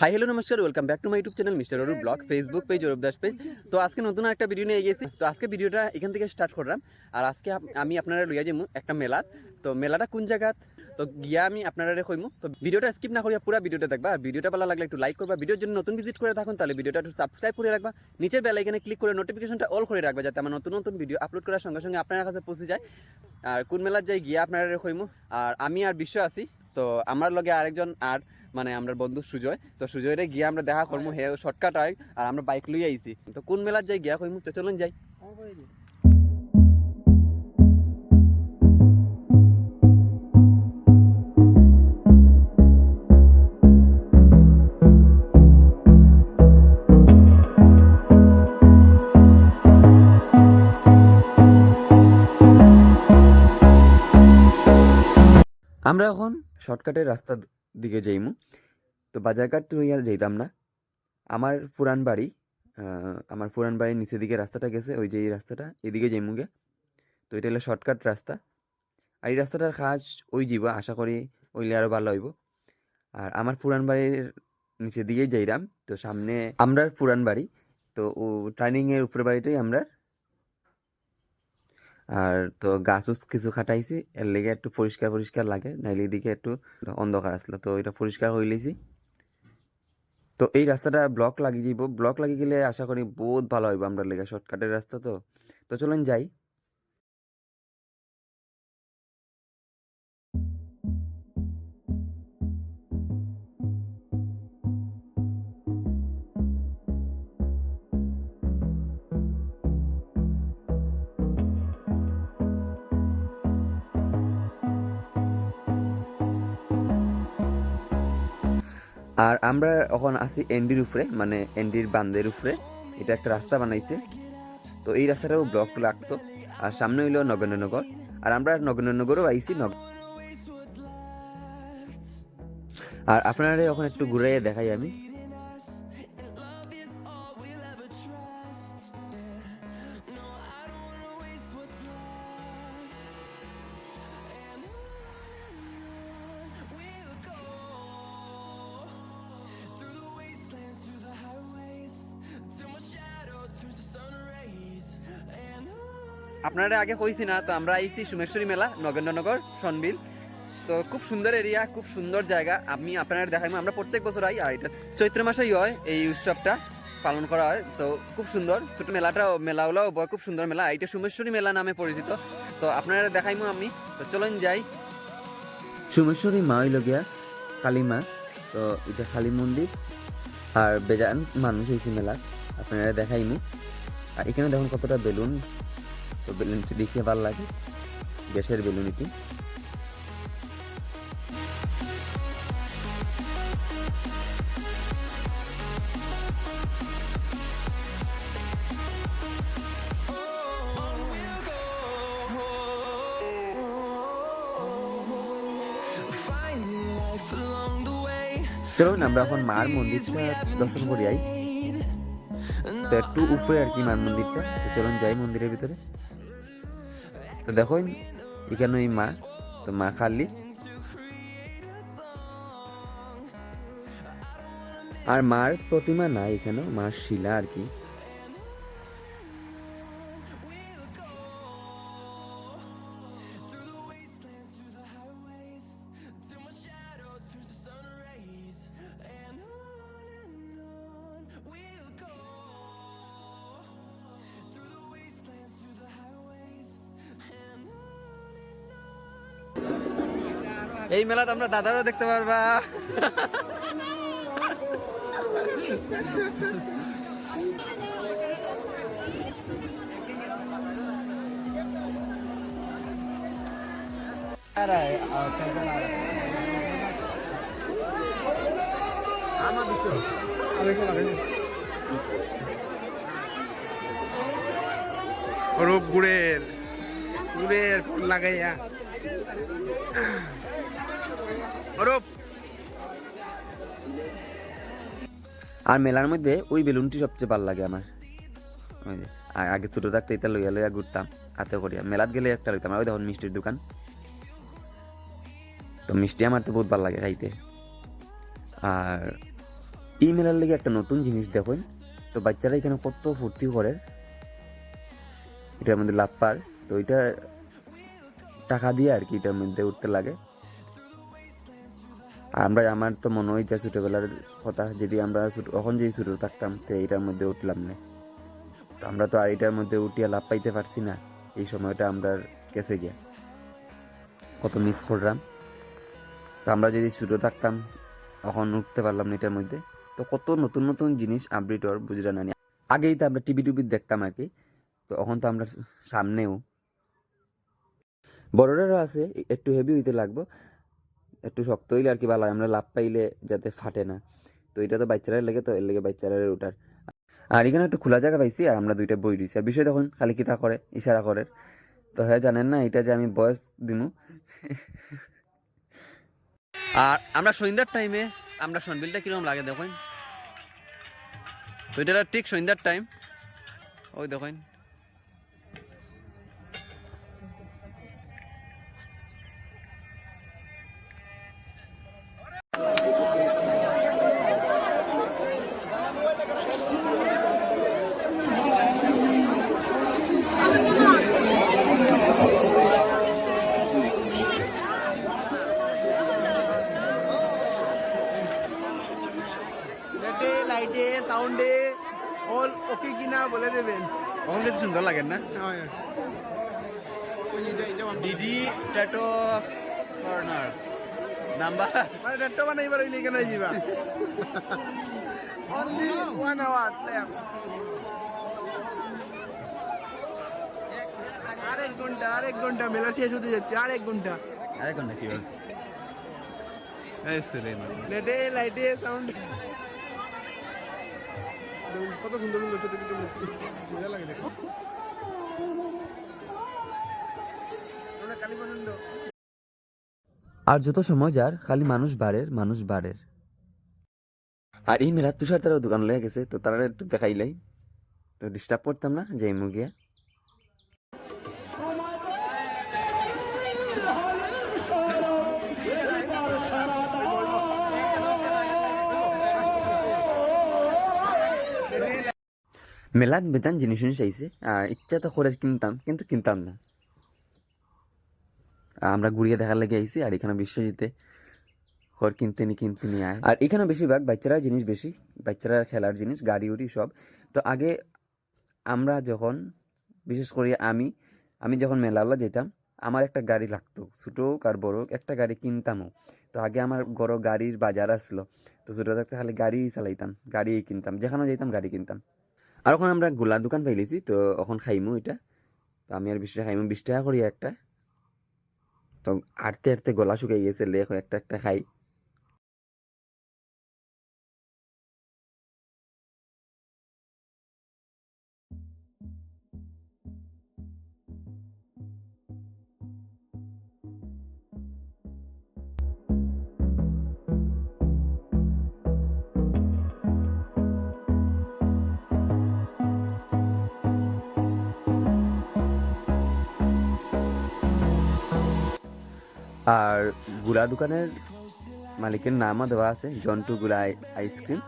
High hello নমস্কার welcome back to my YouTube channel mister Arup blog Facebook page Arup Das page তো আজকে নতুন একটা video নিয়ে গেছি তো আজকে ভিডিওটা এখান থেকে স্টার্ট করলাম। আর আজকে আমি আপনারা লইয়া যাব একটা মেলাত তো মেলাটা কোন জায়গাত? তো গিয়া আমি আপনারা কইমু। তো ভিডিওটা স্কিপ না করিয়া পুরো ভিডিওটা দেখবা। আর ভিডিওটা ভালো লাগলে একটু লাইক করবা। ভিডিওর জন্য নতুন ভিজিট করে থাকুন, তাহলে ভিডিওটা একটু সাবস্ক্রাইব করে রাখবা। নিচের বেল আইকনে ক্লিক করে নোটিফিকেশনটা অল করে রাখবা, যাতে আমার নতুন নতুন ভিডিও আপলোড করার সঙ্গে সঙ্গে আপনার কাছে পৌঁছে যায়। আর কোন মেলার যাই গিয়া আপনারা কইমু। আর আমি আর বিশ্ব আছি তো আমার লগে আরেকজন আর মানে আমরা বন্ধু সুজয়। তো সুজয়রে গিয়ে আমরা দেখা করব হে শর্টকাট হয় আর আমরা বাইক লই আইছি। তো কোন মেলার যাই গিয়া কইমু তো চলুন যাই। আমরা এখন শর্টকাটের রাস্তার দিকে যাইমু। তো বাজারঘাট হইয়া যাইতাম না। আমার পুরান বাড়ি আমার পুরান বাড়ির নিচের দিকে রাস্তাটা গেছে, ওই যে এই রাস্তাটা, এদিকে যাইমু গে তো এটা হলো শর্টকাট রাস্তা। আর এই রাস্তাটার কাজ ওই যাব আশা করি ওইলে আরও ভালো হইব। আর আমার পুরান বাড়ির নিচের দিকেই যাইরাম। তো সামনে আমরা পুরান বাড়ি, তো ও টার্নিংয়ের উপরে বাড়িটাই আমরা আর তো গাছ কিছু খাটাইছি, এর লেগে একটু পরিষ্কার পরিষ্কার লাগে, নাইলে এদিকে একটু অন্ধকার আসলো। তো এটা পরিষ্কার হয়ে লিছি তো এই রাস্তাটা ব্লক লাগিয়ে দিব। ব্লক লাগিয়ে গেলে আশা করি বহুত ভালো হইব আমরা লেগে শর্টকাটের রাস্তা তো। তো চলুন যাই। আর আমরা এখন আছি এনডির উপরে মানে এনডির বান্ধের উপরে। এটা একটা রাস্তা বানাইছে। তো এই রাস্তাটাও ব্লক লাগতো। আর সামনে হইল নগেন্দ্রনগর। আর আমরা নগেন্দ্রনগরও আইছি, নগ আর আপনারা ওখানে একটু ঘুরে দেখাই আমি। আপনারা আগে কইছি না, তো আমরা আইছি সুমেশ্বরী মেলা, নগেন্দ্রনগর, সনবিল। তো খুব সুন্দর এরিয়া, খুব সুন্দর জায়গা। আমি আপনারা দেখাইবো আমরা প্রত্যেক বছর আই, আর এটা চৈত্র মাসেই হয় এই উৎসবটা পালন করা হয়। তো খুব সুন্দর, ছোট মেলাটাও মেলাগুলাও বয়, খুব সুন্দর মেলা। এটা সুমেশ্বরী মেলা নামে পরিচিত। তো আপনারা দেখাইমু আমি। তো চলুন যাই। সুমেশ্বরী মা হইল গিয়া কালী মা। তো এটা কালী মন্দির। আর বেজান মানুষ হয়েছে মেলা। আপনারা দেখাইমু। আর এখানে দেখুন কতটা বেলুন। তো বেলুনটি দেখে ভালো লাগে। গ্যাসের বেলুন এটি। চলুন, আমরা এখন মার মন্দিরটা দর্শন করি, আই। তো একটু উপরে আর কি মার মন্দিরটা। তো চলুন, যাই মন্দিরের ভিতরে। তো দেখুন এখানে ওই মা তো মা খালি আর মার প্রতিমা নাই এখানে মার শিলা আর কি এই মেলাতে আমরা দাদারও দেখতে পারবা। রূপ গুড়ের গুড়ের লাগাইয়া। আর মেলার মধ্যে ওই বেলুনটি সবচেয়ে ভালো লাগে আমার। আর আগে ছোট থাকতে এটা লইয়া লইয়া ঘুরতাম, হাতে করিয়া মেলাত গেলে একটা লইতাম, ওই দেখুন মিষ্টির দোকান। তো মিষ্টি আমার তো বহুত ভালো লাগে খাইতে। আর এই মেলার লেগে একটা নতুন জিনিস দেখুন, তো বাচ্চারা এখানে কত ফুর্তি করে। এটার মধ্যে লাভ পার তো এটা টাকা দিয়ে আর কি এটার মধ্যে উঠতে লাগে। আমরা আমার তো মনে হয় যে ছোটোবেলার কথা, যদি আমরা তখন যেই ছোটো থাকতাম, তো এটার মধ্যে উঠলাম না। তো আমরা তো আর এটার মধ্যে উঠিয়া লাভ পাইতে পারছি না, এই সময়টা আমরা কেসে গিয়া। কত মিস করলাম। তো আমরা যদি ছোটো থাকতাম তখন উঠতে পারলাম না এটার মধ্যে। তো কত নতুন নতুন জিনিস আপডেট হওয়ার বুঝরা নানি আগেই তো আমরা টিভি টুবি দেখতাম আর কি, তো এখন তো আমরা সামনেও। বড়রারও আছে, একটু হেভি হইতে লাগবো। একটু শক্ত হইলে আর কি ভালো হয়। আমরা লাভ পাইলে যাতে ফাটে না। তো এটা তো বাচ্চারা লেগে তো, এর লেগে বাচ্চারা ওটার। আর এখানে একটু খোলা জায়গা পাইছি আর আমরা দুইটা বই দিয়েছি আর বিষয় তখন খালি কিতা করে? ইশারা করে। তো হ্যাঁ জানেন না, এটা যে আমি বয়স দিমু। আর আমরা সন্ধ্যার টাইমে আমরা সনবিলটা কীরকম লাগে দেখুন? তো এটা ঠিক সন্ধ্যার টাইম ওই দেখুন। থেকে সুন্দর লাগে না? হয়। ওই যে এটা- এটা আমার- ডিডি ট্যাটো কর্নার নাম্বার মানে ডেটটা বানাইবার হইলে কেন যাবা অনলি ওয়ান আওয়ার আরেক ঘণ্টা আরেক ঘণ্টা মেলা শেষ হতে যাচ্ছে আরেক ঘণ্টা। আরে কোনটা কি বল এই সুলেমান নেটে লাইটে সাউন্ড কত সুন্দর সুন্দর মূর্তি। মজা লাগে দেখো তোমরা কালী পছন্দ? আর যত সময় যার, খালি মানুষ বাড়ের মানুষ বাড়ের আর এই মেলা তুষার তারা দোকান লেগে গেছে, তো তারা একটু দেখাইলাই। তো ডিস্টার্ব করতাম না যাই মুগিয়া মেলাত বেচান জিনিস জিনিস আর ইচ্ছা তো করে কিনতাম, কিন্তু কিনতাম না। আমরা ঘুরিয়ে দেখার লেগে আইছি আর এখানে বিশ্বজিতে। খড় কিনতে নি কিনতে নি আয় আর এখানে বেশিরভাগ বাচ্চারা জিনিস বেশি বাচ্চারা খেলার জিনিস গাড়ি উড়ি সব তো আগে আমরা যখন, বিশেষ করে আমি আমি যখন মেলাওলা যেতাম আমার একটা গাড়ি লাগতো, ছোটো আর বড় একটা গাড়ি কিনতামও। তো আগে আমার বড় গাড়ির বাজার আসলো তো ছোটো থাকতে খালি গাড়ি চালাইতাম, গাড়ি কিনতাম, যেখানে যেতাম গাড়ি কিনতাম। আর ওখানে আমরা গোলা দোকান পাইলেছি, তো এখন খাইমু এটা। তো আমি আর বিশ টাকা খাইমু, বিশ টাকা করি একটা। তো আটতে আটতে গলা শুকিয়ে গেছে, লেখ একটা একটা খাই। আর গুড়া দোকানের মালিকের নামও দেওয়া আছে জন্টু গুড়া আই- আইসক্রিম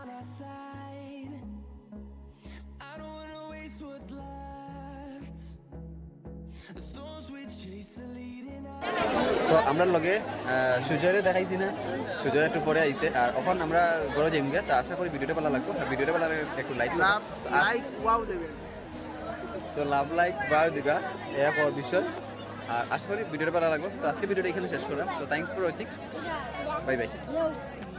তো আমরা লগে সুজয়রে দেখাইছি না। সুজয় একটু পরে আইছে। আর এখন আমরা গড়ে যাইম গে তো আশা করি ভিডিওটা ভালো লাগবে। আর ভিডিওটা ভালো লাগলে একটু লাইক লাভ লাইক ওয়াও দেবেন। তো লাভ লাইক বা দিবা। এক ওর বিষয়। আর আশা করি ভিডিওটা ভালো লাগবে তো আজকে ভিডিওটা এখানে শেষ করলাম। তো thanks for watching bye bye